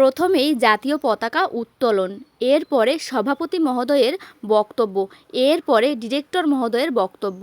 প্রথমেই জাতীয় পতাকা উত্তোলন, এরপরে সভাপতি মহোদয়ের বক্তব্য, এরপরে ডিরেক্টর মহোদয়ের বক্তব্য।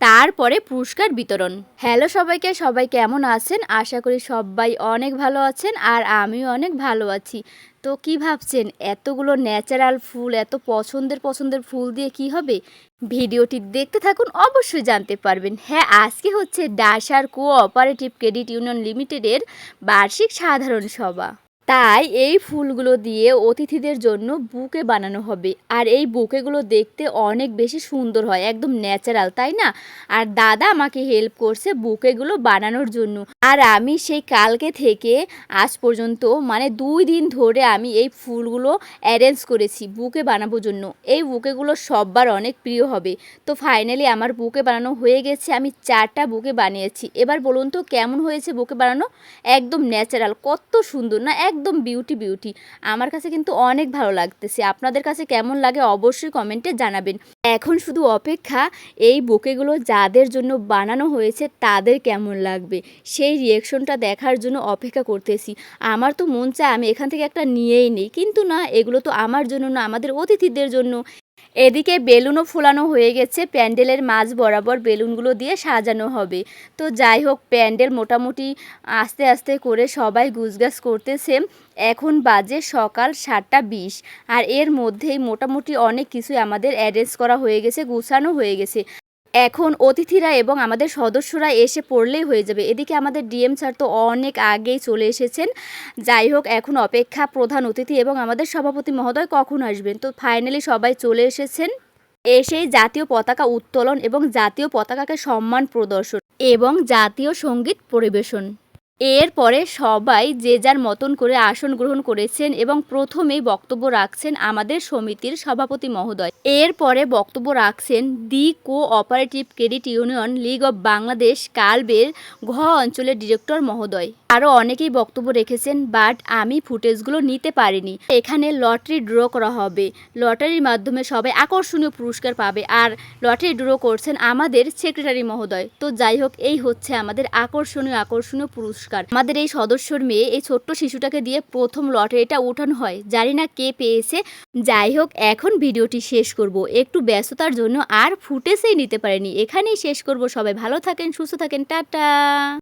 তারপরে পুরস্কার বিতরণ। হ্যালো সবাইকে, সবাই কেমন আছেন? আশা করি সবাই অনেক ভালো আছেন আর আমিও অনেক ভালো আছি। তো কি ভাবছেন? এতগুলো ন্যাচারাল ফুল, এত পছন্দের পছন্দের ফুল দিয়ে কি হবে? ভিডিওটি দেখতে থাকুন, অবশ্যই জানতে পারবেন। হ্যাঁ আজকে হচ্ছে ডাসার কোঅপারেটিভ ক্রেডিট ইউনিয়ন লিমিটেডের বার্ষিক সাধারণ সভা। তাই এই ফুলগুলো দিয়ে অতিথিদের জন্য বুকে বানানো হবে। আর এই বুকেগুলো দেখতে অনেক বেশি সুন্দর হয়, একদম ন্যাচারাল তাই না? আর দাদা আমাকে হেল্প করছে বুকেগুলো বানানোর জন্য। আর আমি সেই কালকে থেকে আজ পর্যন্ত মানে দুই দিন ধরে আমি এই ফুলগুলো অ্যারেঞ্জ করেছি বুকে বানানোর জন্য। এই বুকেগুলো সববার অনেক প্রিয় হবে। তো ফাইনালি আমার বুকে বানানো হয়ে গেছে, আমি চারটা বুকে বানিয়েছি। এবার বলুন তো কেমন হয়েছে বুকে বানানো? একদম ন্যাচারাল কত সুন্দর, না? একদম বিউটি বিউটি আমার কাছে কিন্তু অনেক ভালো লাগতেছে। আপনাদের কাছে কেমন লাগে অবশ্যই কমেন্টে জানাবেন। এখন শুধু অপেক্ষা, এই বুকেগুলো যাদের জন্য বানানো হয়েছে তাদের কেমন লাগবে? সেই রিয়েকশনটা দেখার জন্য অপেক্ষা করতেছি। আমার তো মন চায় আমি এখান থেকে একটা নিয়েই নিই। কিন্তু না, এগুলো তো আমার জন্য না, আমাদের অতিথিদের জন্য। এদিকে বেলুনও ফুলানো হয়ে গেছে, প্যান্ডেলের মাঝ বরাবর বেলুনগুলো দিয়ে সাজানো হবে। তো যাই হোক, প্যান্ডেল মোটামুটি আস্তে আস্তে করে সবাই গুজগাছ করতেছে। এখন বাজে সকাল সাতটা বিশ আর এর মধ্যেই মোটামুটি অনেক কিছুই আমাদের অ্যারেঞ্জ করা হয়ে গেছে, গুছানো হয়ে গেছে। এখন অতিথিরা এবং আমাদের সদস্যরা এসে পড়লেই হয়ে যাবে। এদিকে আমাদের ডিএম স্যার তো অনেক আগেই চলে এসেছেন। যাই হোক, এখন অপেক্ষা প্রধান অতিথি এবং আমাদের সভাপতি মহোদয় কখন আসবেন? তো ফাইনালি সবাই চলে এসেছেন। এসেই জাতীয় পতাকা উত্তোলন এবং জাতীয় পতাকাকে সম্মান প্রদর্শন এবং জাতীয় সংগীত পরিবেশন। এরপরে সবাই যে যার মতন করে আসন গ্রহণ করেছেন এবং প্রথমেই বক্তব্য রাখছেন আমাদের সমিতির সভাপতি মহোদয়। এরপরে বক্তব্য রাখছেন the co operative credit union league of Bangladesh কালবের ঘ অঞ্চলের ডিরেক্টর মহোদয়। আরও অনেকেই বক্তব্য রেখেছেন, বাট আমি ফুটেজগুলো নিতে পারিনি। এখানে লটারি ড্র করা হবে। লটারির মাধ্যমে সবাই আকর্ষণীয় পুরস্কার পাবে আর লটারি ড্র করছেন আমাদের সেক্রেটারি মহোদয়। তো যাই হোক, এই হচ্ছে আমাদের আকর্ষণীয় আকর্ষণীয় পুরস্কার। আমাদের এই সদস্যর মেয়ে এই ছোট্ট শিশুটাকে দিয়ে প্রথম লটারিটা উঠানো হয়। জানি না কে পেয়েছে। যাই হোক, এখন ভিডিওটি শেষ করব। একটু ব্যস্ততার জন্য আর ফুটেজেই নিতে পারেনি। এখানেই শেষ করব সবাই। ভালো থাকেন, সুস্থ থাকেন। টাটা!